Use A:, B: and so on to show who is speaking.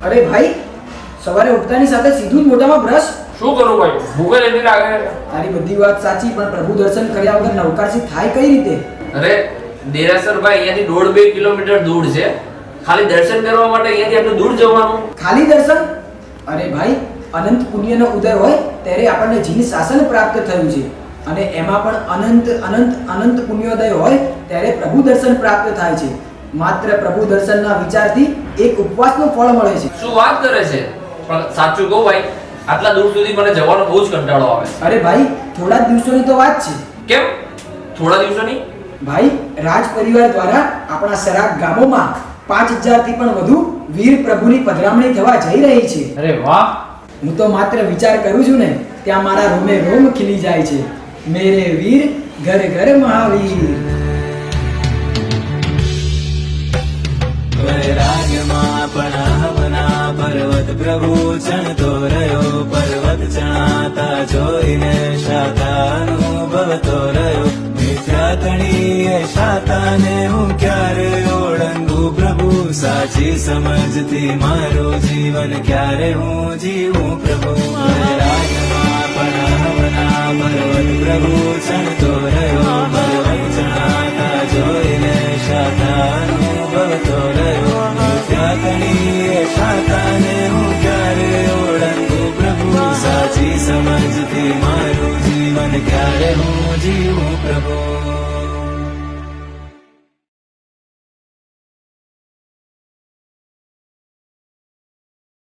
A: અરે ભાઈ સવારે ઉઠતાની સાથે સીધું જ મોઢામાં બ્રશ
B: શું કરું ભાઈ? ભૂખે એટલી લાગે
A: તારી બધી વાત સાચી પણ પ્રભુ દર્શન કર્યા વગર નવકારસી થાય કઈ રીતે?
C: અરે દેરાસર ભાઈ અહીંયાથી દોઢ બે કિલોમીટર દૂર છે. ખાલી દર્શન કરવા માટે અહીંયાથી આટલું દૂર જવાનું.
A: ખાલી દર્શન? અરે ભાઈ અનંત પુણ્યનો ઉદય હોય ત્યારે આપણને જીન શાસન પ્રાપ્ત થયું છે. અને એમાં પણ અનંત અનંત અનંત પુણ્યોદય હોય ત્યારે પ્રભુ દર્શન પ્રાપ્ત થાય છે. માત્ર પ્રભુ દર્શનના વિચારથી એક ઉપવાસનું ફળ મળે છે.
C: શું વાત કરે છે? પણ સાચું કહું ભાઈ આટલા દૂર સુધી મને જવાનો બહુ જ કંટાળો આવે
A: અરે ભાઈ થોડા દિવસોની તો વાત છે.
C: કેમ? થોડા દિવસોની?
A: ભાઈ રાજ પરિવાર દ્વારા આપણા સરાગ ગામોમાં પાંચ હજારથી પણ વધુ વીર પ્રભુની પધરામણી થવા જઈ રહી છે.
B: અરે વાહ!
A: હું તો માત્ર વિચાર કરું છું ને ત્યાં મારા રોમે રોમ ખીલી જાય છે. મેરે વીર ઘર ઘર મહાવીર.
D: પ્રભુ ચણતો રહ્યો પર્વત ચણાતા જોઈને શાતા અનુભવતો રહ્યો મિથ્યાતણીએ શાતાને હું ક્યારે ઓળંગુ પ્રભુ સાચી સમજતી મારું જીવન ક્યારે હું જીવું પ્રભુ વૈરાગ્યમાં પણ હવના પર્વત પ્રભુ ચણતો રહ્યો પર્વત ચણાતા જોઈને શાતા અનુભવતો રહ્યો મિથ્યાતણીએ શાતાને સાચી સમજથી મારું